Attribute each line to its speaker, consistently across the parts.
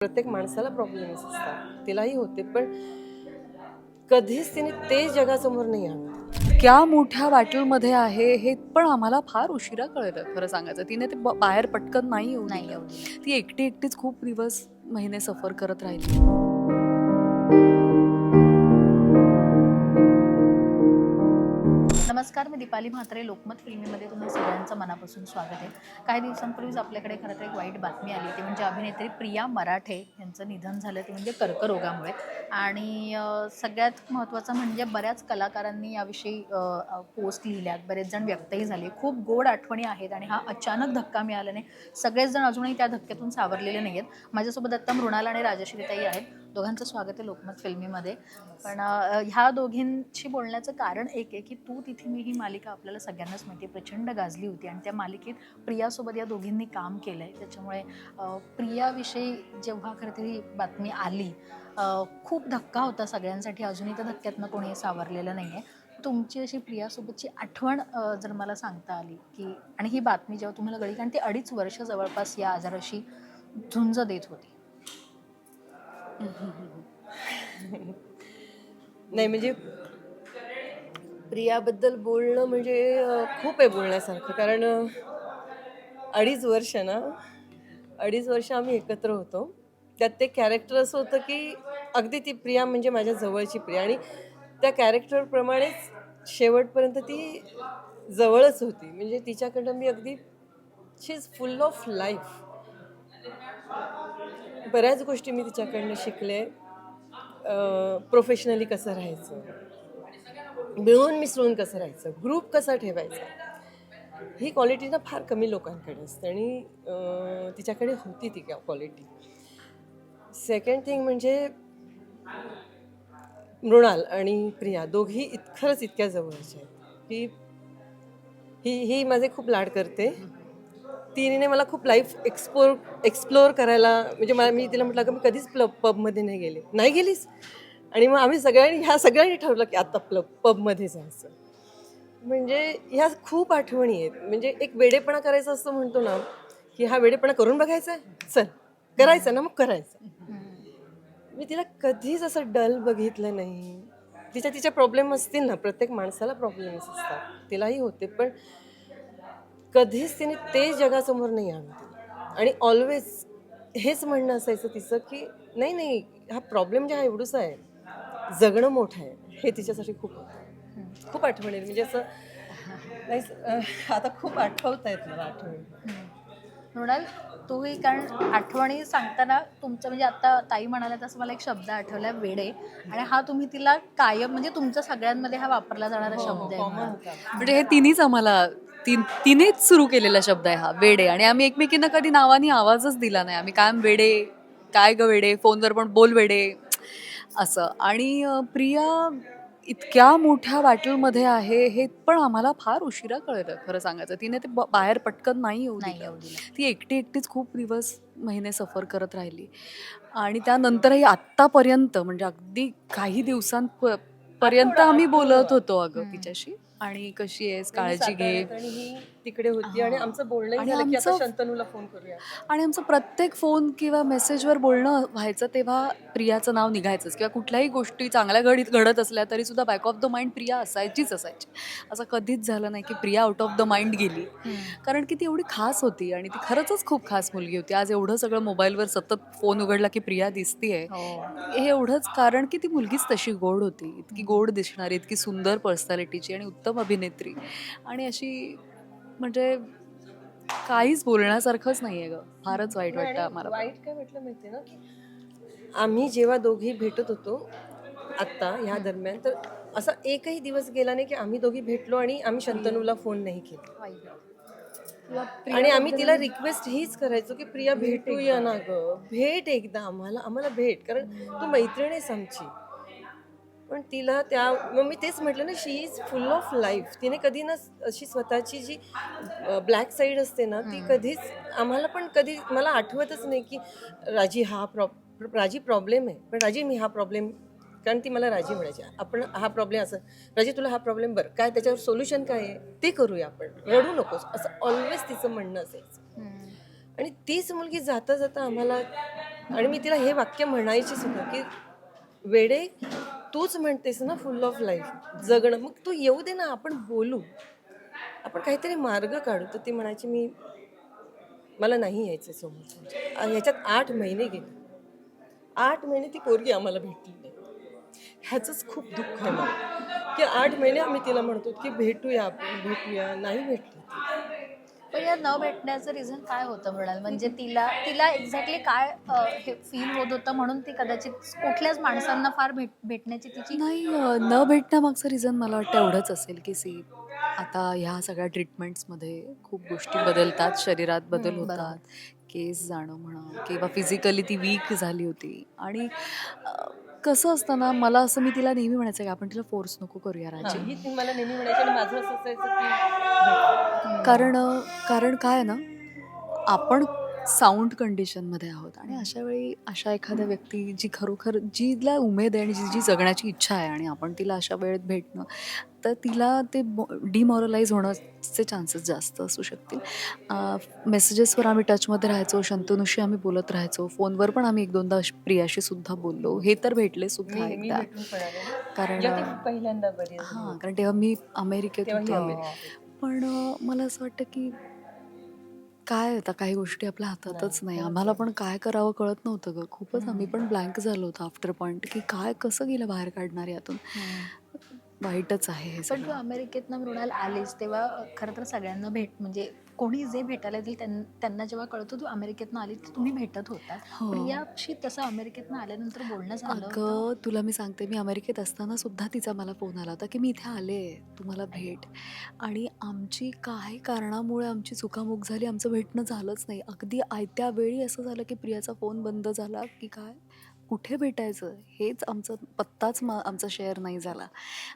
Speaker 1: प्रत्येक माणसाला प्रॉब्लेम्स असतात. तिलाही होते पण कधीच तिने ते जगासमोर नाही आणत.
Speaker 2: इतक्या मोठ्या बॅटलमध्ये आहे हे पण आम्हाला फार उशिरा कळलं खरं सांगायचं. तिने ते बाहेर पटकन नाही येऊ
Speaker 3: नाही.
Speaker 2: ती एकटी एकटीच खूप दिवस महिने सफर करत राहिली.
Speaker 3: नमस्कार मी दीपाली म्हात्रे. लोकमत फिल्मीमध्ये तुम्ही सगळ्यांचं मनापासून स्वागत आहे. काही दिवसांपूर्वीच आपल्याकडे खरं तर एक वाईट बातमी आली ती म्हणजे अभिनेत्री प्रिया मराठे यांचं निधन झालं ते म्हणजे कर्करोगामुळे. आणि सगळ्यात महत्त्वाचं म्हणजे बऱ्याच कलाकारांनी याविषयी पोस्ट लिहिल्यात. बरेच जण व्यक्तही झाले. खूप गोड आठवणी आहेत आणि हा अचानक धक्का मिळाल्याने सगळेच जण अजूनही त्या धक्क्यातून सावरलेले नाही आहेत माझ्यासोबत आत्ता मृणाल आणि राजश्रीताई आहेत. दोघांचं स्वागत आहे लोकमत फिल्मीमध्ये. पण ह्या दोघींशी बोलण्याचं कारण एक आहे की तू तिथे मी ही मालिका आपल्याला सगळ्यांनाच माहिती आहे. प्रचंड गाजली होती आणि त्या मालिकेत प्रियासोबत या दोघींनी काम केलं आहे त्याच्यामुळे प्रियाविषयी जेव्हा खरं तरी बातमी आली खूप धक्का होता सगळ्यांसाठी. अजूनही त्या धक्क्यातनं कोणी सावरलेलं नाही आहे तुमची अशी प्रियासोबतची आठवण जर मला सांगता आली की आणि ही बातमी जेव्हा तुम्हाला कळली कारण ती अडीच वर्ष जवळपास या आजाराशी झुंज देत होती.
Speaker 1: नाही म्हणजे प्रियाबद्दल बोलणं म्हणजे खूप आहे बोलण्यासारखं. कारण अडीच वर्ष ना अडीच वर्ष आम्ही एकत्र होतो. त्यात ते कॅरेक्टर असं होतं की अगदी ती प्रिया म्हणजे माझ्या जवळची प्रिया. आणि त्या कॅरेक्टरप्रमाणेच शेवटपर्यंत ती जवळच होती. म्हणजे तिच्याकडं मी अगदी she is full of life बऱ्याच गोष्टी मी तिच्याकडनं शिकले. प्रोफेशनली कसं राहायचं? मिळून मिसळून कसं राहायचं? ग्रुप कसा ठेवायचा? ही क्वालिटी ना फार कमी लोकांकडे असते आणि तिच्याकडे होती ती क्वालिटी सेकंड थिंग म्हणजे मृणाल आणि प्रिया दोघी इत खरंच इतक्या जवळच्या आहेत की ही ही माझे खूप लाड करते. तिने मला खूप लाईफ एक्सप्लोर एक्सप्लोअर करायला म्हणजे मला मी तिला म्हटलं का मी कधीच प्लब पबमध्ये नाही गेले. नाही गेलीस? आणि मग आम्ही सगळ्यांनी ह्या सगळ्यांनी ठरवलं की आता प्लब पबमध्ये जायचं. म्हणजे ह्या खूप आठवणी आहेत. म्हणजे एक वेडेपणा करायचा असं म्हणतो ना की हा वेडेपणा करून बघायचा आहे? चल करायचं ना मग करायचं. मी तिला कधीच असं डल बघितलं नाही. तिच्या तिच्या प्रॉब्लेम असतील ना प्रत्येक माणसाला प्रॉब्लेम्स असतात. तिलाही होते पण कधीच तिने ते जगासमोर नाही आणत आणि ऑलवेज हेच म्हणणं असायचं तिचं की नाही नाही हा प्रॉब्लेम जे हा एवढूसा आहे. जगणं मोठं आहे. हे तिच्यासाठी खूप होतं. खूप आठवण आहे म्हणजे असं नाही आता खूप आठवत आहेत मला आठवणी.
Speaker 3: मृणाल तूही कारण आठवणी सांगताना तुमचं म्हणजे आता ताई म्हणाल्या तसं मला एक शब्द आठवला वेडे. आणि हा तुम्ही तिला कायम म्हणजे तुमच्या सगळ्यांमध्ये हा वापरला जाणारा शब्द आहे
Speaker 1: कॉमन
Speaker 3: मृणाल.
Speaker 1: होता.
Speaker 2: म्हणजे हे तिन्हीच आम्हाला तीन तिनेच सुरू केलेला शब्द आहे हा वेडे. आणि आम्ही एकमेकींना कधी नावानी आवाजच दिला नाही. आम्ही कायम वेडे काय ग वेडे? फोनवर पण बोल वेडे. असं. आणि प्रिया इतक्या मोठ्या बॅटलमध्ये आहे हे पण आम्हाला फार उशिरा कळलं खरं सांगायचं. तिने ते बाहेर पटकन नाही येऊ
Speaker 3: नाही
Speaker 2: दिलं.
Speaker 3: येऊ दिलं.
Speaker 2: ती एकटी एकटीच खूप दिवस महिने सफर करत राहिली. आणि त्यानंतरही आत्तापर्यंत म्हणजे अगदी काही दिवसांप पर्यंत आम्ही बोलत होतो अगं. तिच्याशी. आणि कशी आहेस
Speaker 1: मी
Speaker 2: काळजी घे.
Speaker 1: तिकडे होती आणि. आमचं बोलणंही
Speaker 2: आणि
Speaker 1: झालं की आता
Speaker 2: आमचं-
Speaker 1: शंतनूला फोन करूया.
Speaker 2: आणि आमचं प्रत्येक फोन किंवा मेसेजवर बोलणं व्हायचं तेव्हा प्रियाचं नाव निघायचंच किंवा कुठल्याही गोष्टी चांगल्या घडीत घडत असल्या तरी सुद्धा back of the mind Priya असायचीच असायची. असं कधीच झालं नाही की Priya out of the mind गेली. कारण की ती एवढी खास होती आणि ती खरंच खूप खास मुलगी होती. आज एवढं सगळं मोबाईलवर सतत फोन उघडला की प्रिया दिसतीये.
Speaker 3: हो.
Speaker 2: हे एवढंच कारण की ती मुलगीच तशी गोड होती. इतकी गोड दिसणारी इतकी सुंदर पर्सनॅलिटीची आणि उत्तम अभिनेत्री. आणि अशी म्हणजे काहीच बोलण्यासारखंच नाहीये ग. फारच वाईट वाटतं आम्हाला.
Speaker 1: वाईट काय वाटलं माहितीये ना? की आम्ही जेव्हा दोघी भेटत होतो आत्ता ह्या दरम्यान तर असा एकही दिवस गेला नाही की आम्ही दोघी भेटलो आणि आम्ही शंतनूला फोन नाही केला. आणि आम्ही तिला रिक्वेस्ट हीच करायचो की प्रिया भेटूया ना ग. भेट एकदा आम्हाला. आम्हाला भेट कारण तू मैत्रीण आमची. पण तिला त्या मग मी तेच म्हटलं ना she is full of life तिने कधी ना अशी स्वतःची जी ब्लॅक साईड असते ना ती कधीच आम्हाला पण कधी मला आठवतच नाही की राजी हा प्रॉब राजी प्रॉब्लेम आहे. पण राजी मी हा प्रॉब्लेम कारण ती मला राजी म्हणायची. आपण हा प्रॉब्लेम असं राजी तुला हा प्रॉब्लेम बरं काय त्याच्यावर सोल्युशन काय आहे? ते करूया आपण. रडू नकोस. असं ऑलवेज तिचं म्हणणं असायचं. आणि तीच मुलगी जाता जाता आम्हाला आणि मी तिला हे वाक्य म्हणायची सुद्धा की वेडे तूच म्हणतेस ना फुल ऑफ लाईफ जगणं. मग तू येऊ दे ना आपण बोलू. आपण काहीतरी मार्ग काढू. तर ती म्हणायची मी मला नाही यायचं समोर ह्याच्यात आठ महिने गेले. आठ महिने ती पोरगी आम्हाला भेटली नाही. ह्याचंच खूप दुःख आहे मला. की आठ महिने आम्ही तिला म्हणतो की भेटूया आपण भेटूया. नाही भेटली
Speaker 3: पण या न भेटण्याचं रिझन काय होतं म्हणाल? म्हणजे तिला तिला एक्झॅक्टली काय हे फील होत होतं म्हणून ती कदाचित कुठल्याच माणसांना फार भेट भेटण्याची तिची
Speaker 2: नाही न भेटण्यामागचं रिझन मला वाटतं एवढंच असेल की सी आता ह्या सगळ्या ट्रीटमेंट्समध्ये खूप गोष्टी बदलतात शरीरात बदल. होतात केस जाणं म्हणा किंवा फिजिकली ती वीक झाली होती. आणि कसं असतं ना मला असं मी तिला नेहमी म्हणायचं की आपण तिला फोर्स नको करूया राजी
Speaker 1: ही ती मला नेहमी म्हणायची आणि माझं असं असायचं की
Speaker 3: हम्म.
Speaker 2: कारण कारण काय आहे ना आपण साऊंड कंडिशनमध्ये आहोत आणि अशा वेळी अशा एखाद्या व्यक्ती जी खरोखर जिला उमेद आहे आणि जी जी जगण्याची इच्छा आहे आणि आपण तिला अशा वेळेत भेटणं तर तिला ते डिमॉरलाइज होण्याचे चान्सेस जास्त असू शकतील मेसेजेसवर आम्ही टचमध्ये राहायचो शंतनूशी आम्ही बोलत राहायचो फोनवर पण आम्ही एक दोनदा प्रियाशी सुद्धा बोललो हे तर भेटले सुद्धा एकदा. कारण
Speaker 1: पहिल्यांदा.
Speaker 2: हां कारण तेव्हा मी अमेरिकेत होते. पण मला असं वाटतं की काय आता काही गोष्टी आपल्या हातातच नाही आम्हाला पण काय करावं कळत नव्हतं ग. खूपच आम्ही पण ब्लँक झालो होतो आफ्टर पॉईंट की काय कसं गेलं बाहेर काढणार यातून? वाईटच आहे हे
Speaker 3: पण तू
Speaker 2: सगळं.
Speaker 3: अमेरिकेतनं मृणाल आलीस तेव्हा खरं तर सगळ्यांना भेट म्हणजे कोणी जे भेटायला येतील त्यां- त्यांना जेव्हा कळतं तू अमेरिकेतनं आली तर तुम्ही भेटत होतात
Speaker 2: हो.
Speaker 3: प्रियाशी तसं अमेरिकेतनं आल्यानंतर बोलणं झालं होतं?
Speaker 2: अगं तुला मी सांगते मी अमेरिकेत असताना सुद्धा तिचा मला फोन आला होता की मी इथे आले तुम्हाला भेट आणि आमची काही कारणामुळे आमची चुकामुक झाली आमचं भेटणं झालंच नाही अगदी आयत्या वेळी असं झालं की प्रियाचा फोन बंद झाला की काय कुठे भेटायचं? हेच आमचं पत्ताच मा आमचा शेअर नाही झाला.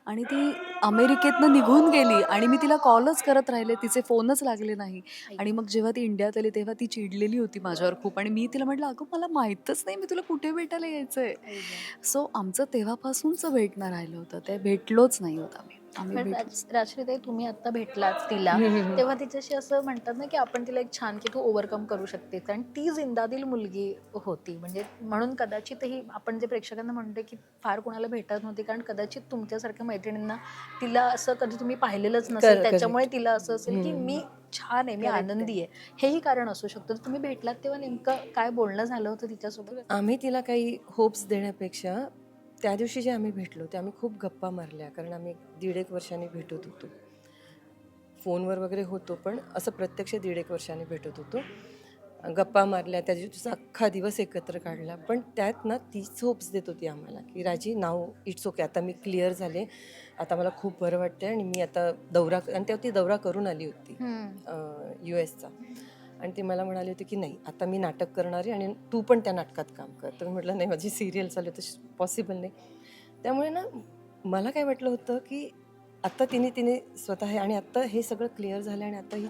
Speaker 2: आणि ती अमेरिकेतनं निघून गेली आणि मी तिला कॉलच करत राहिले. तिचे फोनच लागले नाही. आणि मग जेव्हा ती इंडियात आली तेव्हा ती चिडलेली होती माझ्यावर खूप. आणि मी तिला म्हटलं अगं मला माहीतच नाही मी तुला कुठे भेटायला यायचं आहे सो आमचं तेव्हापासूनचं भेटणं राहिलं होतं. ते भेटलोच नाही होत आम्ही.
Speaker 3: पण राजश्रीताई तुम्ही आता भेटलात तिला. तेव्हा तिच्याशी असं म्हणतात ना की आपण तिला एक छान की तू ओव्हरकम करू शकतेस. आणि ती जिंदादिल मुलगी होती. म्हणजे म्हणून कदाचित ही आपण जे प्रेक्षकांना म्हणतो की फार कोणाला भेटत नव्हती कारण कदाचित तुमच्यासारख्या मैत्रिणींना तिला असं कधी तुम्ही पाहिलेलंच नसेल. त्याच्यामुळे. तिला असं असेल की. मी छान आहे मी आनंदी आहे. हेही कारण असू शकतं. तुम्ही भेटलात तेव्हा नेमकं काय बोलणं झालं होतं तिच्यासोबत?
Speaker 1: आम्ही तिला काही होप्स देण्यापेक्षा त्या दिवशी जे आम्ही भेटलो ते आम्ही खूप गप्पा मारल्या कारण आम्ही दीड एक वर्षांनी भेटत होतो. फोनवर वगैरे होतो पण असं प्रत्यक्ष दीड एक वर्षांनी भेटत होतो. गप्पा मारल्या त्या दिवशीचा अख्खा दिवस एकत्र काढला. पण त्यात ना तीच होप्स देत होती आम्हाला की राजी नाव इट्स ओके आता मी क्लिअर झाले. आता मला खूप बरं वाटतं आणि मी आता दौरा आणि तेव्हा ती दौरा करून आली होती यू एसचा आणि ती मला म्हणाली होती की नाही आता मी नाटक करणार आहे आणि तू पण त्या नाटकात काम कर. तर मी म्हटलं नाही माझी सिरियल चालू आहे तशी पॉसिबल नाही. त्यामुळे ना मला काय वाटलं होतं की आत्ता तिने तिने स्वतः आहे आणि आत्ता हे सगळं क्लिअर झालं आणि आता ही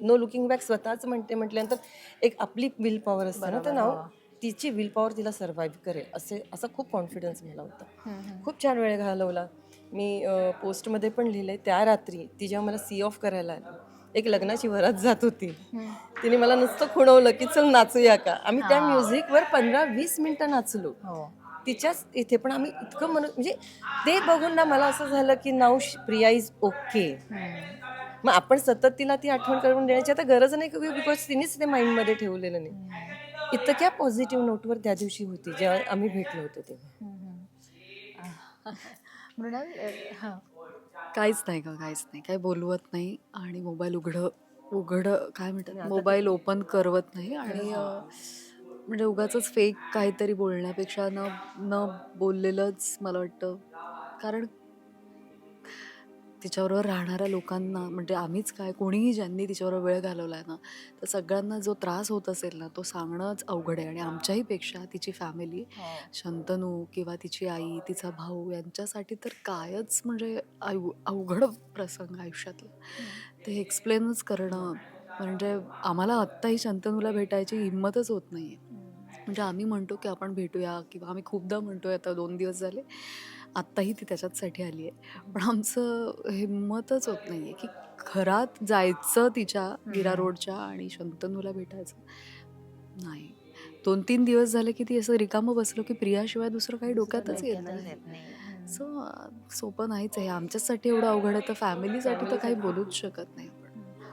Speaker 1: नो लुकिंग बॅक स्वतःच म्हणते म्हटल्यानंतर एक आपली विल पॉवर असते ना तर नाव. तिची विल पॉवर तिला सर्व्हाइव्ह करेल असे असा खूप कॉन्फिडन्स मला होता. खूप छान वेळ घालवला. मी पोस्टमध्ये पण लिहिलंय त्या रात्री ती जेव्हा मला सी ऑफ करायला आली. एक लग्नाची वरात जात होती. तिने मला नुसतं खुणवलं की चल नाचूया का? आम्ही त्या. म्युझिकवर पंधरा वीस मिनिटं नाचलो.
Speaker 3: हो.
Speaker 1: तिच्याच इथे पण आम्ही इतकं म्हणून म्हणजे ते बघून ना मला असं झालं की नाव प्रिया इज ओके. मग आपण सतत तिला ती आठवण करून देण्याची आता गरज नाही बिकॉज तिनेच ते माइंडमध्ये ठेवलेलं नाही. इतक्या पॉझिटिव्ह नोटवर त्या दिवशी होती जेव्हा आम्ही भेटलो होतो तेव्हा.
Speaker 3: मृणाल हां.
Speaker 2: काहीच नाही का काहीच नाही. काही बोलवत नाही आणि मोबाईल उघड उघड काय म्हणतात मोबाईल ओपन करवत नाही आणि म्हणजे उगाच फेक काहीतरी बोलण्यापेक्षा न न बोललेलंच मला वाटतं. कारण तिच्याबरोबर राहणाऱ्या लोकांना म्हणजे आम्हीच काय कोणीही ज्यांनी तिच्याबरोबर वेळ घालवला आहे ना तर सगळ्यांना जो त्रास होत असेल ना तो सांगणंच अवघड आहे. आणि आमच्याही पेक्षा तिची फॅमिली शंतनू किंवा तिची आई तिचा भाऊ यांच्यासाठी तर कायच म्हणजे आयु अवघड प्रसंग आयुष्यातला. ते एक्सप्लेनच करणं म्हणजे आम्हाला आत्ताही शंतनूला भेटायची हिंमतच होत नाही आहे म्हणजे आम्ही म्हणतो की आपण भेटूया किंवा आम्ही खूपदा म्हणतोय आता दोन दिवस झाले. आत्ताही ती त्याच्याचसाठी आली आहे पण आमचं हिंमतच होत नाही आहे की घरात जायचं तिच्या वीरा रोडच्या आणि शंतनूला भेटायचं. नाही. दोन तीन दिवस झाले की ती असं रिकामं बसलो की प्रियाशिवाय दुसरं काही डोक्यातच येत नाही. सो सोपं नाहीच आहे. आमच्यासाठी एवढं अवघड आहे तर फॅमिलीसाठी तर काही बोलूच शकत नाही.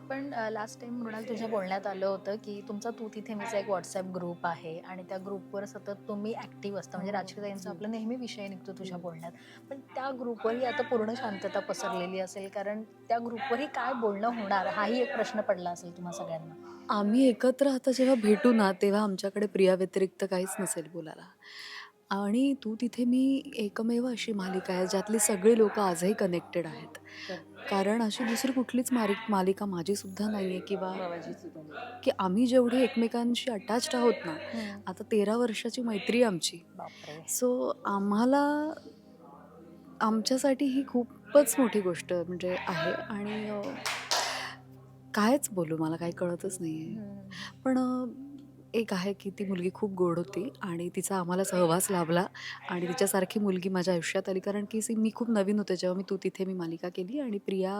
Speaker 2: आपण
Speaker 3: पण लास्ट टाइम मृणाल तुझ्या बोलण्यात आलं होतं की तुमचा तू तिथे मीचा एक व्हॉट्सअप ग्रुप आहे आणि त्या ग्रुपवर सतत तुम्ही ऍक्टिव्ह असता. म्हणजे राजकीयताईंचा आपला नेहमी विषय निघतो तुझ्या बोलण्यात. पण त्या ग्रुपवरही आता पूर्ण शांतता पसरलेली असेल कारण त्या ग्रुपवरही काय बोलणं होणार हाही एक प्रश्न पडला असेल तुम्हा सगळ्यांना.
Speaker 2: आम्ही एकत्र आता जेव्हा भेटू ना तेव्हा आमच्याकडे प्रिया व्यतिरिक्त काहीच नसेल बोलायला. आणि तू तिथे मी एकमेव अशी मालिका आहे ज्यातली सगळी लोक आजही कनेक्टेड आहेत. कारण अशी दुसरी कुठलीच मारी मालिका माझी सुद्धा नाही आहे किंवा. की आम्ही जेवढे एकमेकांशी अटॅच्ड आहोत ना आता तेरा वर्षाची मैत्री आमची. सो आम्हाला आमच्यासाठी ही खूपच मोठी गोष्ट म्हणजे आहे. आणि कायच बोलू मला काही कळतच नाही आहे. पण एक आहे की ती मुलगी खूप गोड होती आणि तिचा आम्हाला सहवास लाभला आणि तिच्यासारखी मुलगी माझ्या आयुष्यात आली. कारण की सी मी खूप नवीन होते जेव्हा मी तू तिथे मी मालिका केली आणि प्रिया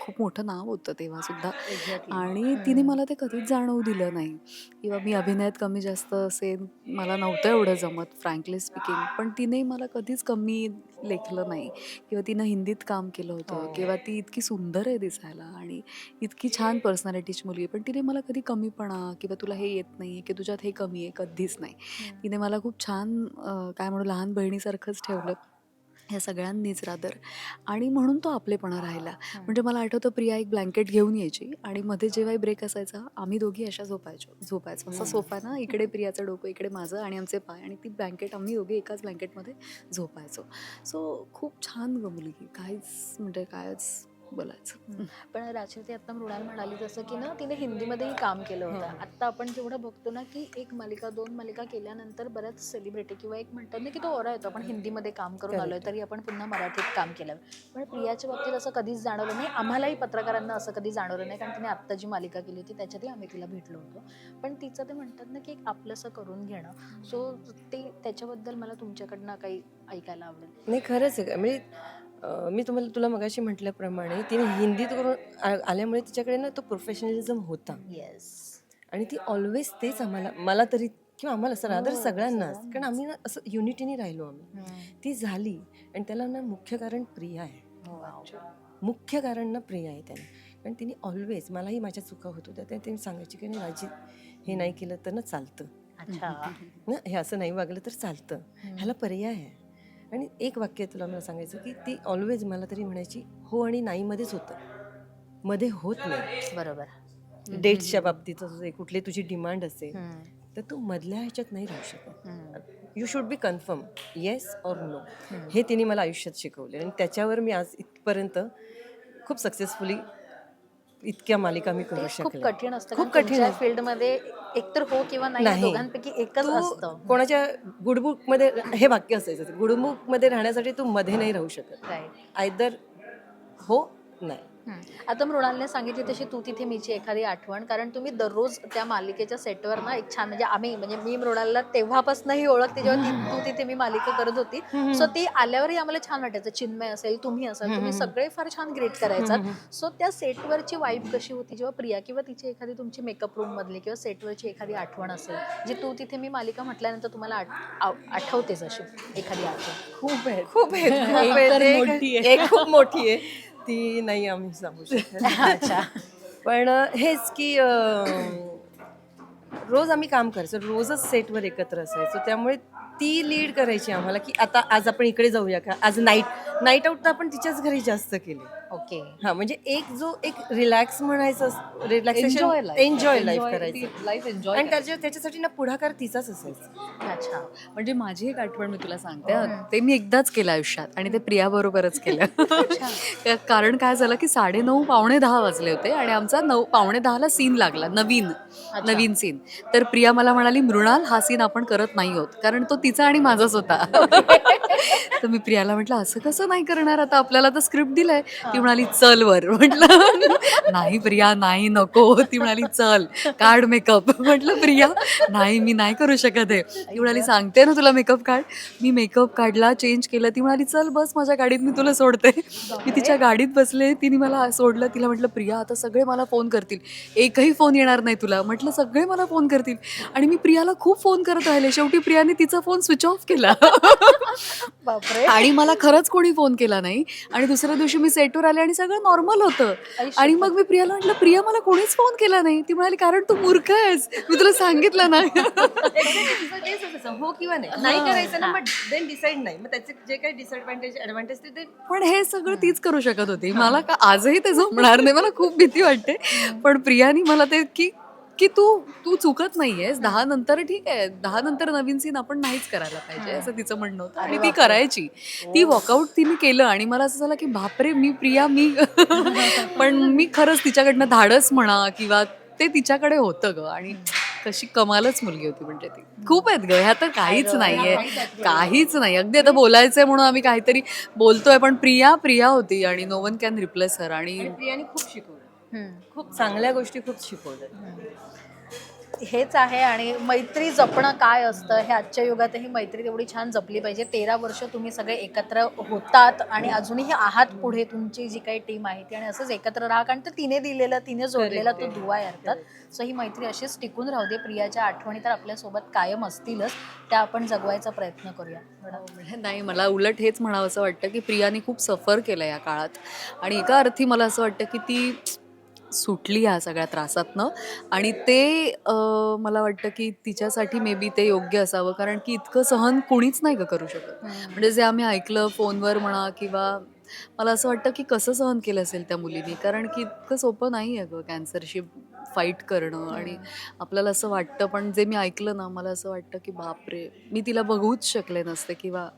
Speaker 2: खूप मोठं नाव होतं तेव्हा सुद्धा.
Speaker 1: Exactly.
Speaker 2: आणि तिने मला ते कधीच जाणवू दिलं नाही. किंवा मी अभिनयात कमी जास्त असेल मला नव्हतं एवढं जमत फ्रँकली स्पीकिंग. पण तिने मला कधीच कमी लेखलं नाही. किंवा तिनं हिंदीत काम केलं होतं.
Speaker 1: हो.
Speaker 2: किंवा ती इतकी सुंदर आहे दिसायला आणि इतकी छान पर्सनॅलिटीची मुलगी आहे. पण तिने मला कधी कमीपणा किंवा तुला हे येत नाही की तुझ्यात हे कमी आहे कधीच नाही. तिने मला खूप छान काय म्हणू लहान बहिणीसारखंच ठेवलं. ह्या सगळ्यांनीच रादर आणि म्हणून तो आपलेपणा राहिला. म्हणजे मला आठवतं प्रिया एक ब्लँकेट घेऊन यायची आणि मध्ये जेव्हाही ब्रेक असायचा आम्ही दोघी अशा झोपायचो झोपायचो. असा. सोफा ना इकडे प्रियाचं डोकं इकडे माझं आणि आमचे पाय आणि ती ब्लँकेट आम्ही दोघी एकाच ब्लँकेटमध्ये झोपायचो. सो खूप छान ग मुलगी. काहीच म्हणजे कायच बोलायचं.
Speaker 3: पण राजश्री आता मृणाल म्हणाली जसं की ना तिने हिंदीमध्येही काम केलं होतं.
Speaker 1: हं.
Speaker 3: आता आपण जेवढं बघतो ना की एक मालिका दोन मालिका केल्यानंतर बऱ्याच सेलिब्रिटी किंवा एक म्हणतात ना की तो ओरा येतो. आपण हिंदीमध्ये काम करून. आलोय तरी आपण पुन्हा मराठीत काम केलं पण प्रियाच्या बाबतीत असं कधीच जाणवलं नाही. आम्हालाही पत्रकारांना असं कधी जाणवलं नाही कारण तिने आत्ता जी मालिका केली होती त्याच्यातही आम्ही तिला भेटलो होतो. पण तिचं ते म्हणतात ना की एक आपलंसं करून घेणं. सो ते त्याच्याबद्दल मला तुमच्याकडनं काही ऐकायला आवडेल.
Speaker 1: नाही खरंच आहे. म्हणजे अं, मी तुम्हाला तुला मगाशी म्हटल्याप्रमाणे तिने हिंदीत करून आ- आल्यामुळे तिच्याकडे ना तो प्रोफेशनलिझम होता.
Speaker 3: येस
Speaker 1: आणि ती ऑलवेज तेच आम्हाला मला तरी किंवा आम्हाला सर अदर
Speaker 3: हो,
Speaker 1: सगळ्यांनाच
Speaker 3: सगळ्यांनाच.
Speaker 1: कारण आम्ही ना असं युनिटीने राहिलो आम्ही. ती झाली आणि त्याला ना मुख्य कारण प्रिया आहे. मुख्य कारण ना प्रिया आहे त्याने. कारण तिने ऑलवेज मलाही माझ्या चुका होत होत्या त्या तिने सांगायची की नाही राजी हे नाही केलं तर ना चालतं.
Speaker 3: अच्छा.
Speaker 1: ना हे असं नाही वागलं तर चालतं. ह्याला पर्याय आहे. आणि एक वाक्य तुला मला सांगायचं की ती ऑलवेज मला तरी म्हणायची हो आणि नाही मध्येच होतं मध्ये होत नाही
Speaker 3: बरोबर
Speaker 1: डेट्सच्या बाबतीत कुठली तुझी डिमांड असेल. तर तू मधल्या ह्याच्यात नाही राहू शकत. You should be confirm yes और नो. हे तिने मला आयुष्यात शिकवले आणि त्याच्यावर मी आज इथपर्यंत खूप सक्सेसफुली इतक्या मालिका मी करू
Speaker 3: ते खूप
Speaker 1: शकले
Speaker 3: कठीण असतं
Speaker 1: खूप कठीण.
Speaker 3: फील्डमध्ये एकतर हो किंवा नाही या
Speaker 1: नाही.
Speaker 3: दोघांपैकी एकच
Speaker 1: तू
Speaker 3: असतं
Speaker 1: कोणाच्या गुडबुकमध्ये हे वाक्य असायचं गुडबुकमध्ये राहण्यासाठी तू मध्ये नाही राहू शकत. आयदर हो नाही.
Speaker 3: आता मृणालने सांगितली तशी तू तिथे मीची एखादी आठवण कारण तुम्ही दररोज त्या मालिकेच्या सेटवर ना एक छान म्हणजे आम्ही म्हणजे मी मृणालला तेव्हापासून ही ओळखते जेव्हा ती तिथे मी मालिका करत होती. सो ती आल्यावरही आम्हाला छान वाटायचं चिन्मय असेल तुम्ही असाल तुम्ही सगळे फार छान ग्रेट करायचात. सो त्या सेटवरची वाईब कशी होती जेव्हा प्रिया किंवा तिची एखादी तुमची मेकअप रूम मधली किंवा सेटवरची एखादी आठवण असेल जी तू तिथे मी मालिका म्हटल्यानंतर तुम्हाला आठवतेच अशी एखादी आठवण?
Speaker 1: खूप आहे खूप आहे. खूप
Speaker 2: मोठी आहे.
Speaker 1: ती नाही आम्ही सांगू शकत.
Speaker 3: अच्छा.
Speaker 1: पण हेच की अं, रोज आम्ही काम करायचो. रोजच सेटवर एकत्र असायचो. त्यामुळे ती लीड करायची आम्हाला की आता आज आपण इकडे जाऊया का? आज नाईट नाईट आऊट तर आपण तिच्याच घरी जास्त केले.
Speaker 3: ओके.
Speaker 1: हा म्हणजे एक जो एक रिलॅक्स म्हणायचं
Speaker 2: एन्जॉय
Speaker 1: रिलॅक्सेशन एन्जॉय लाईफ करायचं.
Speaker 2: लाईफ एन्जॉय
Speaker 1: आणि त्याच्या त्याच्यासाठी ना पुढाकार तिचाच असायचा.
Speaker 3: अच्छा.
Speaker 2: म्हणजे माझी एक आठवण मी तुला सांगते हं. ते मी एकदाच केलं आयुष्यात आणि ते प्रिया बरोबरच केलं. कारण काय झालं की साडे नऊ पावणे दहा वाजले होते आणि आमचा नऊ पावणे दहाला सीन लागला नवीन. नवीन सीन तर प्रिया मला म्हणाली मृणाल हा सीन आपण करत नाही आहोत कारण तो तिचा आणि माझाच होता. तर मी प्रियाला म्हटलं असं कसं नाही करणार? आता आपल्याला तर स्क्रिप्ट दिलंय. ती म्हणाली चल वर. म्हटलं नाही प्रिया नाही नको. ती म्हणाली चल काढ मेकअप म्हटलं प्रिया नाही मी नाही करू शकत आहे ती म्हणाली सांगते ना तुला मेकअप काढ. मी मेकअप काढला चेंज केलं ती म्हणाली चल बस माझ्या गाडीत मी तुला सोडते. मी तिच्या गाडीत बसले तिने मला सोडलं तिला म्हटलं प्रिया आता सगळे मला फोन करतील. एकही फोन येणार नाही तुला. म्हटलं सगळे मला फोन करतील. आणि मी प्रियाला खूप फोन करत राहिले. शेवटी प्रियाने तिचा फोन स्विच ऑफ केला.
Speaker 3: बापरे.
Speaker 2: आणि मला खरंच कोणी फोन केला नाही. आणि दुसऱ्या दिवशी मी सेटवर आले आणि सगळं नॉर्मल होतं. आणि मग मी प्रियाला म्हटलं प्रिया मला कोणीच फोन केला नाही. ती म्हणाली कारण तू मूर्ख आहेस. मी तुला सांगितलं ना
Speaker 1: तिचं तेच असं, हो. किंवा नाही नाही करायचं ना मग देन डिसाईड नाही. मग त्याचे जे काही डिसएडव्हान्टेज ऍडव्हान्टेज ते ते
Speaker 2: पण हे सगळं तीच करू शकत होती. मला का आजही ते जमणार नाही? मला खूप भीती वाटते. पण प्रियानी मला ते की की तू तू चुकत नाहीयेस. दहा नंतर ठीक आहे. दहा नंतर नवीन सीन आपण नाहीच करायला पाहिजे असं तिचं म्हणणं होतं. आणि ती करायची. ती वॉकआउट तिने केलं आणि मला असं झालं की बापरे मी प्रिया मी पण मी खरंच तिच्याकडनं धाडस म्हणा किंवा ते तिच्याकडे होतं ग. आणि कशी कमालच मुलगी होती म्हणजे ती. खूप आहेत ग. ह्या तर काहीच नाहीये. काहीच नाही. अगदी आता बोलायचंय म्हणून आम्ही काहीतरी बोलतोय पण प्रिया प्रिया होती आणि no one can replace her आणि
Speaker 1: खूप शिकवलं. खूप चांगल्या गोष्टी खूप शिकवल्या
Speaker 3: हेच आहे आणि मैत्री जपणं काय असतं? हे आजच्या युगातही मैत्री तेवढी छान जपली पाहिजे. तेरा वर्ष तुम्ही सगळे एकत्र होतात आणि अजूनही आहात पुढे तुमची जी काही टीम आहे ती आणि असंच एकत्र राहा. कारण ते तिने दिलेला तिने जोडलेला तो दुवा अर्थात सो ही मैत्री अशीच टिकून राहू दे. प्रियाच्या आठवणी तर आपल्यासोबत कायम असतीलच. त्या आपण जगवायचा प्रयत्न करूया.
Speaker 2: नाही मला उलट हेच म्हणावं असं वाटतं की प्रियाने खूप सफर केलं या काळात. आणि एका अर्थी मला असं वाटतं की ती सुटली ह्या सगळ्या त्रासातनं. आणि ते अं, मला वाटतं की तिच्यासाठी मे बी ते योग्य असावं. कारण की इतकं सहन कोणीच नाही ग करू शकत. म्हणजे जे आम्ही ऐकलं फोनवर म्हणा किंवा मला असं वाटतं की कसं सहन केलं असेल त्या मुलीने? कारण की इतकं सोपं नाही आहे ग कॅन्सरशी फाईट करणं. आणि आपल्याला असं वाटतं पण जे मी ऐकलं ना मला असं वाटतं की बापरे मी तिला बघूच शकले नसते किंवा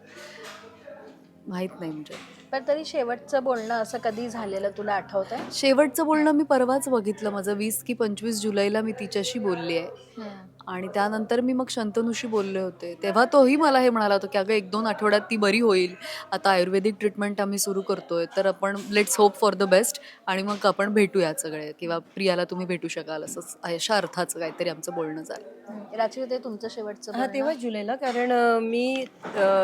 Speaker 2: माहीत नाही म्हणजे.
Speaker 3: पण तरी शेवटचं बोलणं असं कधी झालेलं तुला आठवत आहे
Speaker 2: शेवटचं बोलणं मी परवाच बघितलं माझं वीस की पंचवीस जुलैला मी तिच्याशी बोलली आहे. आणि त्यानंतर मी मग शंतनूशी बोलले होते. तेव्हा तोही मला हे म्हणाला होता की अगं एक दोन आठवड्यात ती बरी होईल. आता आयुर्वेदिक ट्रीटमेंट आम्ही सुरू करतोय. तर आपण let's hope for the best आणि मग आपण भेटूयात सगळे. किंवा प्रियाला तुम्ही भेटू शकाल असंच अशा अर्थाचं काहीतरी आमचं बोलणं झालं.
Speaker 3: रात्री ते तुमचं शेवटचं
Speaker 1: हा? तेव्हा जुलैला कारण मी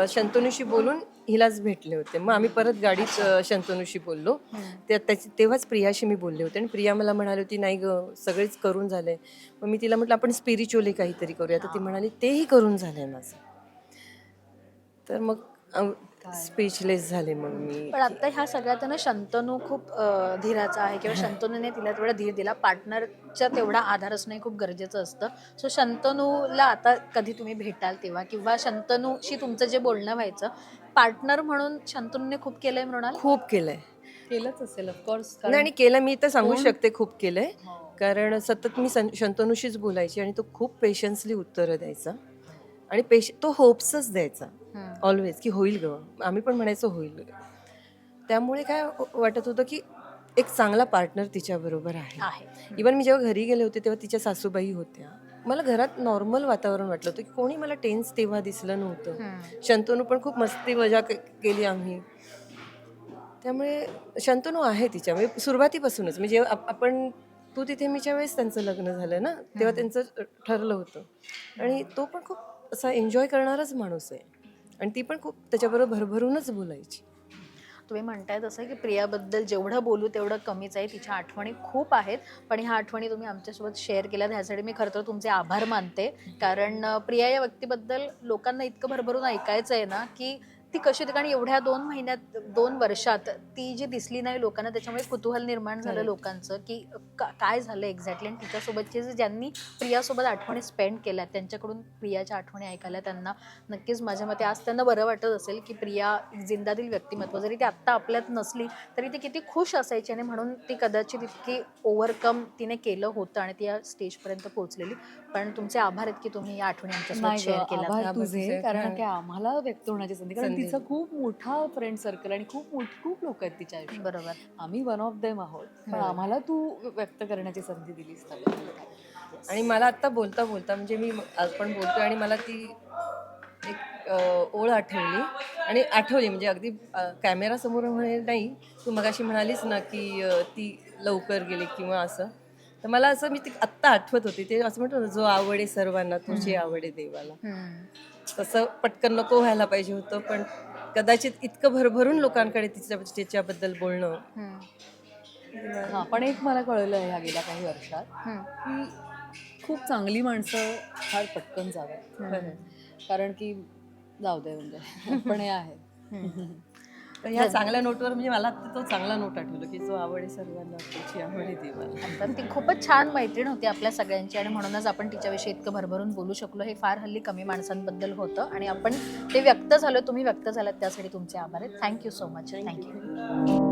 Speaker 1: शंतनूशी बोलून हिलाच भेटले होते. मग आम्ही परत गाडीत अं, शंतनूशी बोललो. त्या त्याची तेव्हाच प्रियाशी मी बोलले होते आणि प्रिया मला म्हणाली होती नाही ग सगळेच करून झालंय. मग मी तिला म्हटलं आपण स्पिरिच्युअली काहीतरी करूया तर ती म्हणाली तेही करून झालंय माझं. तर मग स्पीचलेस झाले मग मी.
Speaker 3: पण आता ह्या सगळ्यात ना शंतनू खूप धीराचा आहे किंवा शंतनूने तिला तेवढा धीर दिला. पार्टनरच्या तेवढा आधार असणं हे खूप गरजेचं असतं. सो शंतनूला आता कधी तुम्ही भेटाल तेव्हा किंवा शंतनूशी तुमचं जे बोलणं व्हायचं पार्टनर म्हणून शंतनूने खूप केलंय म्हणाल?
Speaker 1: खूप केलंय.
Speaker 2: केलंच असेल ऑफकोर्स
Speaker 1: नाही आणि केलं मी तर सांगू शकते खूप केलंय. कारण सतत मी सं- शंतनूशीच बोलायची आणि तो खूप पेशन्सली उत्तरं द्यायचा. आणि पेश तो होप्सच द्यायचा. ऑलवेज की होईल ग. आम्ही पण म्हणायचो होईल त्यामुळे काय वाटत होतं की एक चांगला पार्टनर तिच्याबरोबर आहे.
Speaker 3: आहे.
Speaker 1: इवन मी जेव्हा घरी गेले होते तेव्हा तिच्या सासूबाई होत्या. मला घरात नॉर्मल वातावरण वाटलं होतं. की कोणी मला टेन्स तेव्हा दिसलं नव्हतं. शंतनू पण खूप मस्ती मजा के- केली आम्ही. त्यामुळे शंतनू आहे तिच्या म्हणजे सुरुवातीपासूनच. म्हणजे आप- आपण तू तिथे मीच्या वेळेस त्यांचं लग्न झालं ना तेव्हा त्यांचं ठरलं होतं. आणि तो पण खूप असा एन्जॉय करणाराच माणूस आहे. आणि ती पण खूप त्याच्याबरोबर भरभरूनच बोलायची.
Speaker 3: तुम्ही म्हणताय तसं की प्रियाबद्दल जेवढं बोलू तेवढं कमीच आहे. तिच्या आठवणी खूप आहेत. पण ह्या आठवणी तुम्ही आमच्यासोबत शेअर केल्यात. ह्यासाठी मी खरं तर तुमचे आभार मानते. कारण प्रिया या व्यक्तीबद्दल लोकांना इतकं भरभरून ऐकायचं आहे ना की ती कशी होती? कारण एवढ्या दोन महिन्यात दोन वर्षात ती जी दिसली नाही लोकांना त्याच्यामुळे कुतूहल निर्माण झालं. लोकांचं की का- काय झालं एक्झॅक्टली आणि तिच्यासोबतचे जे ज्यांनी प्रियासोबत आठवणी स्पेंड केल्या त्यांच्याकडून प्रियाच्या आठवणी ऐकायला त्यांना नक्कीच माझ्या मते आज त्यांना बरं वाटत असेल की प्रिया एक जिंदादिल व्यक्तिमत्व. जरी ती आत्ता आपल्यात नसली तरी ती किती खुश असायची आणि म्हणून ती कदाचित इतकी ओव्हरकम तिने केलं होतं आणि ती या स्टेजपर्यंत पोहोचलेली. पण तुमचे आभार आहेत की तुम्ही या आठवणी आमच्यासोबत शेअर
Speaker 2: आभार तुझे. कारण. की आम्हाला व्यक्त होण्याची संधी कारण. तिचा खूप मोठा फ्रेंड सर्कल आणि खूप मोठ खूप लोक आहेत तिच्या आयुष्यात
Speaker 3: बरोबर
Speaker 2: आम्ही वन ऑफ देम आहोत पण. आम्हाला तू व्यक्त करण्याची संधी दिलीस
Speaker 1: आणि मला आत्ता बोलता बोलता म्हणजे मी आज पण बोलतोय आणि मला ती एक ओळ आठवली आणि आठवली म्हणजे अगदी कॅमेरासमोर म्हणे नाही तू मगाशी म्हणालीस ना की ती लवकर गेली किंवा असं तर मला असं मी ती आत्ता आठवत होती. ते असं म्हणतो ना जो आवडे सर्वांना तुझी आवडे देवाला.
Speaker 3: हम्म.
Speaker 1: तसं पटकन नको व्हायला पाहिजे होतं पण कदाचित इतकं भरभरून लोकांकडे तिच्या तिच्याबद्दल बोलणं.
Speaker 2: हा पण एक मला कळलं ह्या गेल्या काही वर्षात. की खूप चांगली माणसं फार पटकन जातात. कारण की जाऊ दे म्हणजे. पण हे आहे.
Speaker 1: तर ह्या चांगल्या नोटवर म्हणजे मला तो चांगला नोट आठवला की जो आवडे सर्वांना तुझी आवडे देवाला
Speaker 3: तर ती खूपच छान मैत्रीण होती आपल्या सगळ्यांची आणि म्हणूनच आपण तिच्याविषयी इतकं भरभरून बोलू शकलो. हे फार हल्ली कमी माणसांबद्दल होतं आणि आपण ते व्यक्त झालो तुम्ही व्यक्त झालात त्यासाठी तुमचे आभार आहेत. Thank you so much thank you